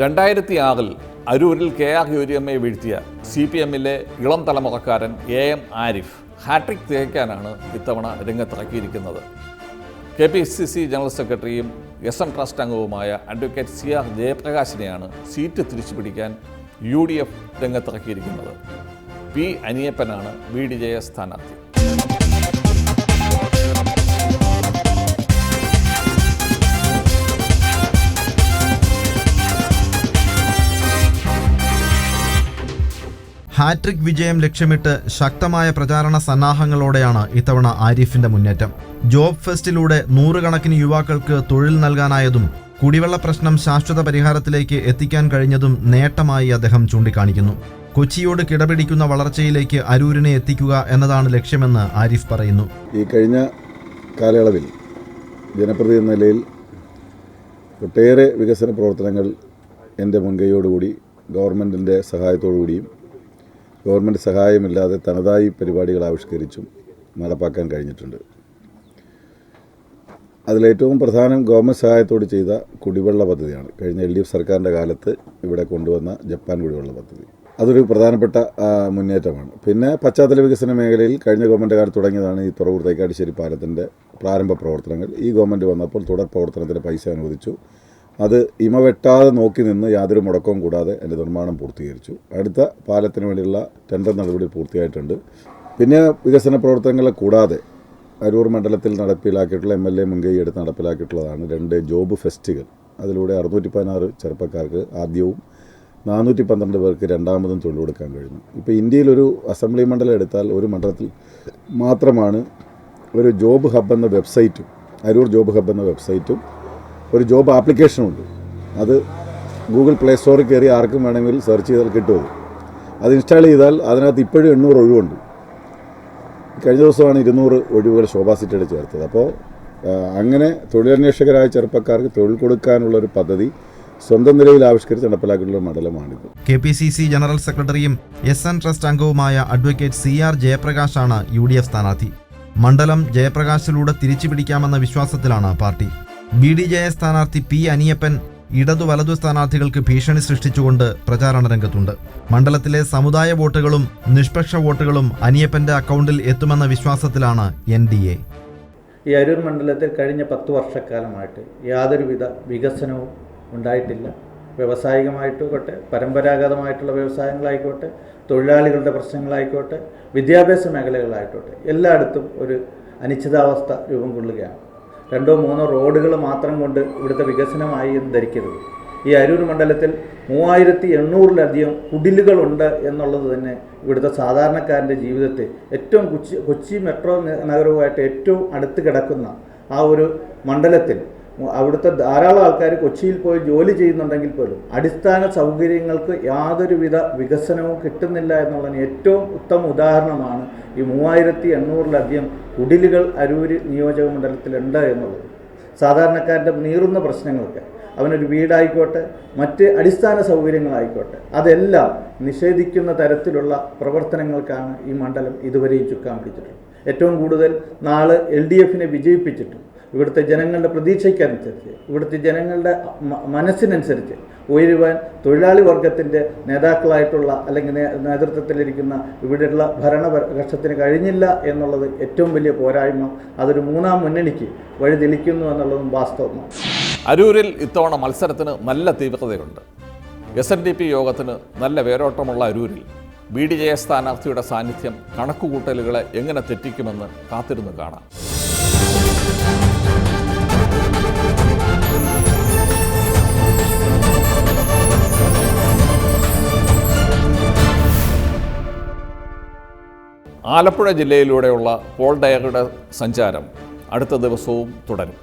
രണ്ടായിരത്തി ആറിൽ അരൂരിൽ കെ ആർ യൂരിയമ്മയെ വീഴ്ത്തിയ സി പി എമ്മിലെ ഇളം തലമുറക്കാരൻ എ എം ആരിഫ് ഹാട്രിക് തികയ്ക്കാനാണ് ഇത്തവണ രംഗത്തിറക്കിയിരിക്കുന്നത്. K P C C general സെക്രട്ടറിയും എസ് എം ട്രസ്റ്റ് അംഗവുമായ അഡ്വക്കേറ്റ് സി ആർ ജയപ്രകാശിനെയാണ് സീറ്റ് തിരിച്ചു പിടിക്കാൻ യു ഡി എഫ് രംഗത്തിറക്കിയിരിക്കുന്നത്. പി അനിയപ്പനാണ് ബി ഡി ജെ എസ് സ്ഥാനാർത്ഥി. ഹാട്രിക് വിജയം ലക്ഷ്യമിട്ട് ശക്തമായ പ്രചാരണ സന്നാഹങ്ങളോടെയാണ് ഇത്തവണ ആരിഫിന്റെ മുന്നേറ്റം. ജോബ് ഫെസ്റ്റിലൂടെ നൂറുകണക്കിന് യുവാക്കൾക്ക് തൊഴിൽ നൽകാനായതും കുടിവെള്ള പ്രശ്നം ശാശ്വത പരിഹാരത്തിലേക്ക് എത്തിക്കാൻ കഴിഞ്ഞതും നേട്ടമായി അദ്ദേഹം ചൂണ്ടിക്കാണിക്കുന്നു. കൊച്ചിയോട് കിടപിടിക്കുന്ന വളർച്ചയിലേക്ക് അരൂരിനെ എത്തിക്കുക എന്നതാണ് ലക്ഷ്യമെന്ന് ആരിഫ് പറയുന്നു. ഈ കഴിഞ്ഞ കാലയളവിൽ ജനപ്രതി എന്ന നിലയിൽ ഒട്ടേറെ വികസന പ്രവർത്തനങ്ങൾ എന്റെ മുൻകൈയോടുകൂടി ഗവൺമെന്റിന്റെ സഹായത്തോടുകൂടിയും ഗവൺമെന്റ് സഹായമില്ലാതെ തനതായി പരിപാടികൾ ആവിഷ്കരിച്ചും നടപ്പാക്കാൻ കഴിഞ്ഞിട്ടുണ്ട്. അതിലേറ്റവും പ്രധാനം ഗവൺമെന്റ് സഹായത്തോട് ചെയ്ത കുടിവെള്ള പദ്ധതിയാണ്. കഴിഞ്ഞ എൽ ഡി എഫ് സർക്കാരിന്റെ കാലത്ത് ഇവിടെ കൊണ്ടുവന്ന ജപ്പാൻ കുടിവെള്ള പദ്ധതി. അതൊരു പ്രധാനപ്പെട്ട മുന്നേറ്റമാണ്. പിന്നെ പശ്ചാത്തല വികസന മേഖലയിൽ കഴിഞ്ഞ ഗവൺമെന്റ് കാലത്ത് തുടങ്ങിയതാണ് ഈ തുറവൂർ തൈക്കാടിശ്ശേരി പാലത്തിന്റെ പ്രാരംഭ പ്രവർത്തനങ്ങൾ. ഈ ഗവൺമെന്റ് വന്നപ്പോൾ തുടർ പ്രവർത്തനത്തിന് പൈസ അനുവദിച്ചു. അത് ഇമവെട്ടാതെ നോക്കി നിന്ന് യാതൊരു മുടക്കവും കൂടാതെ എന്റെ നിർമ്മാണം പൂർത്തീകരിച്ചു. അടുത്ത പാലത്തിന് വേണ്ടിയുള്ള ടെൻഡർ നടപടി പൂർത്തിയായിട്ടുണ്ട്. പിന്നെ വികസന പ്രവർത്തനങ്ങളെ കൂടാതെ അരൂർ മണ്ഡലത്തിൽ നടപ്പിലാക്കിയിട്ടുള്ള എം എൽ എ മുൻകൈ എടുത്ത് നടപ്പിലാക്കിയിട്ടുള്ളതാണ് രണ്ട് ജോബ് ഫെസ്റ്റുകൾ. അതിലൂടെ അറുന്നൂറ്റി പതിനാറ് ചെറുപ്പക്കാർക്ക് ആദ്യവും നാനൂറ്റി പന്ത്രണ്ട് പേർക്ക് രണ്ടാമതും തൊഴിൽ കൊടുക്കാൻ കഴിഞ്ഞു. ഇപ്പോൾ ഇന്ത്യയിലൊരു അസംബ്ലി മണ്ഡലം എടുത്താൽ ഒരു മണ്ഡലത്തിൽ മാത്രമാണ് ഒരു ജോബ് ഹബ് എന്ന വെബ്സൈറ്റും അരൂർ ജോബ് ഹബ് എന്ന വെബ്സൈറ്റും ഒരു ജോബ് ആപ്ലിക്കേഷൻ ഉണ്ട് അത് ഗൂഗിൾ പ്ലേ സ്റ്റോറിൽ കയറി ആർക്കും വേണമെങ്കിൽ സെർച്ച് ചെയ്താൽ കിട്ടും അത് ഇൻസ്റ്റാൾ ചെയ്താൽ അതിനകത്ത് ഇപ്പോഴും എണ്ണൂറ് ഒഴിവുണ്ട്. കഴിഞ്ഞ ദിവസമാണ് ഇരുന്നൂറ് ഒഴിവുകൾ ശോഭാ സിറ്റിയുടെ ചേർത്തത്. അപ്പോൾ അങ്ങനെ തൊഴിലന്വേഷകരായ ചെറുപ്പക്കാർക്ക് തൊഴിൽ കൊടുക്കാനുള്ള ഒരു പദ്ധതി സ്വന്തം നിലയിൽ ആവിഷ്കരിച്ച് നടപ്പിലാക്കിയിട്ടുള്ള മണ്ഡലമാണിത്. K P C C general സെക്രട്ടറിയും എസ് എൻ ട്രസ്റ്റ് അംഗവുമായ അഡ്വക്കേറ്റ് സി ആർ ജയപ്രകാശാണ് യു ഡി എഫ് സ്ഥാനാർത്ഥി. മണ്ഡലം ജയപ്രകാശിലൂടെ തിരിച്ചു തിരിച്ചുപിടിക്കാമെന്ന വിശ്വാസത്തിലാണ് party. B D J S സ്ഥാനാർത്ഥി പി അനിയപ്പൻ ഇടതു വലതു സ്ഥാനാർത്ഥികൾക്ക് ഭീഷണി സൃഷ്ടിച്ചുകൊണ്ട് പ്രചാരണ രംഗത്തുണ്ട്. മണ്ഡലത്തിലെ സമുദായ വോട്ടുകളും നിഷ്പക്ഷ വോട്ടുകളും അനിയപ്പന്റെ അക്കൗണ്ടിൽ എത്തുമെന്ന വിശ്വാസത്തിലാണ് എൻ ഡി എ. ഈ അരൂർ മണ്ഡലത്തിൽ കഴിഞ്ഞ പത്ത് വർഷക്കാലമായിട്ട് യാതൊരുവിധ വികസനവും ഉണ്ടായിട്ടില്ല. വ്യവസായികമായിട്ടോട്ടെ പരമ്പരാഗതമായിട്ടുള്ള വ്യവസായങ്ങളായിക്കോട്ടെ തൊഴിലാളികളുടെ പ്രശ്നങ്ങളായിക്കോട്ടെ വിദ്യാഭ്യാസ മേഖലകളായിക്കോട്ടെ എല്ലായിടത്തും ഒരു അനിശ്ചിതാവസ്ഥ രൂപം കൊള്ളുകയാണ്. രണ്ടോ മൂന്നോ റോഡുകൾ മാത്രം കൊണ്ട് ഇവിടുത്തെ വികസനമായി എന്ന് ധരിക്കരുത്. ഈ അരൂർ മണ്ഡലത്തിൽ മൂവായിരത്തി എണ്ണൂറിലധികം കുടിലുകളുണ്ട് എന്നുള്ളത് തന്നെ ഇവിടുത്തെ സാധാരണക്കാരന്റെ ജീവിതത്തെ ഏറ്റവും കൊച്ചി കൊച്ചി മെട്രോ നഗരവുമായിട്ട് ഏറ്റവും അടുത്ത് കിടക്കുന്ന ആ ഒരു മണ്ഡലത്തിൽ അവിടുത്തെ ധാരാളം ആൾക്കാർ കൊച്ചിയിൽ പോയി ജോലി ചെയ്യുന്നുണ്ടെങ്കിൽ പോലും അടിസ്ഥാന സൗകര്യങ്ങൾക്ക് യാതൊരുവിധ വികസനവും കിട്ടുന്നില്ല എന്നുള്ളതിന് ഏറ്റവും ഉത്തമ ഉദാഹരണമാണ് ഈ മൂവായിരത്തി എണ്ണൂറിലധികം കുടിലുകൾ അരൂര് നിയോജക മണ്ഡലത്തിലുണ്ട് എന്നുള്ളത്. സാധാരണക്കാരന്റെ നീറുന്ന പ്രശ്നങ്ങളൊക്കെ. അവനൊരു വീടായിക്കോട്ടെ മറ്റ് അടിസ്ഥാന സൗകര്യങ്ങളായിക്കോട്ടെ. അതെല്ലാം നിഷേധിക്കുന്ന തരത്തിലുള്ള പ്രവർത്തനങ്ങൾക്കാണ് ഈ മണ്ഡലം ഇതുവരെയും ചുക്കാൻ പിടിച്ചിട്ടുള്ളത്. ഏറ്റവും കൂടുതൽ നാളെ എൽ ഡി എഫിനെ വിജയിപ്പിച്ചിട്ടും ഇവിടുത്തെ ജനങ്ങളുടെ പ്രതീക്ഷയ്ക്കനുസരിച്ച് ഇവിടുത്തെ ജനങ്ങളുടെ മനസ്സിനനുസരിച്ച് ഉയരുവാൻ തൊഴിലാളി വർഗത്തിന്റെ നേതാക്കളായിട്ടുള്ള അല്ലെങ്കിൽ നേതൃത്വത്തിലിരിക്കുന്ന ഇവിടെയുള്ള ഭരണപക്ഷത്തിന് കഴിഞ്ഞില്ല എന്നുള്ളത് ഏറ്റവും വലിയ പോരായ്മ. അതൊരു മൂന്നാം മുന്നണിക്ക് വഴി തെളിക്കുന്നു എന്നുള്ളതും വാസ്തവമാണ്. അരൂരിൽ ഇത്തവണ മത്സരത്തിന് നല്ല തീവ്രതയുണ്ട്. എസ് എൻ ഡി പി യോഗത്തിന് നല്ല വേരോട്ടമുള്ള അരൂരിൽ ബി ഡി ജെ സ്ഥാനാർത്ഥിയുടെ സാന്നിധ്യം കണക്കുകൂട്ടലുകളെ എങ്ങനെ തെറ്റിക്കുമെന്ന് കാത്തിരുന്ന് കാണാം. ആലപ്പുഴ ജില്ലയിലൂടെയുള്ള പോൾ ഡയറുടെ സഞ്ചാരം അടുത്ത ദിവസവും തുടരും.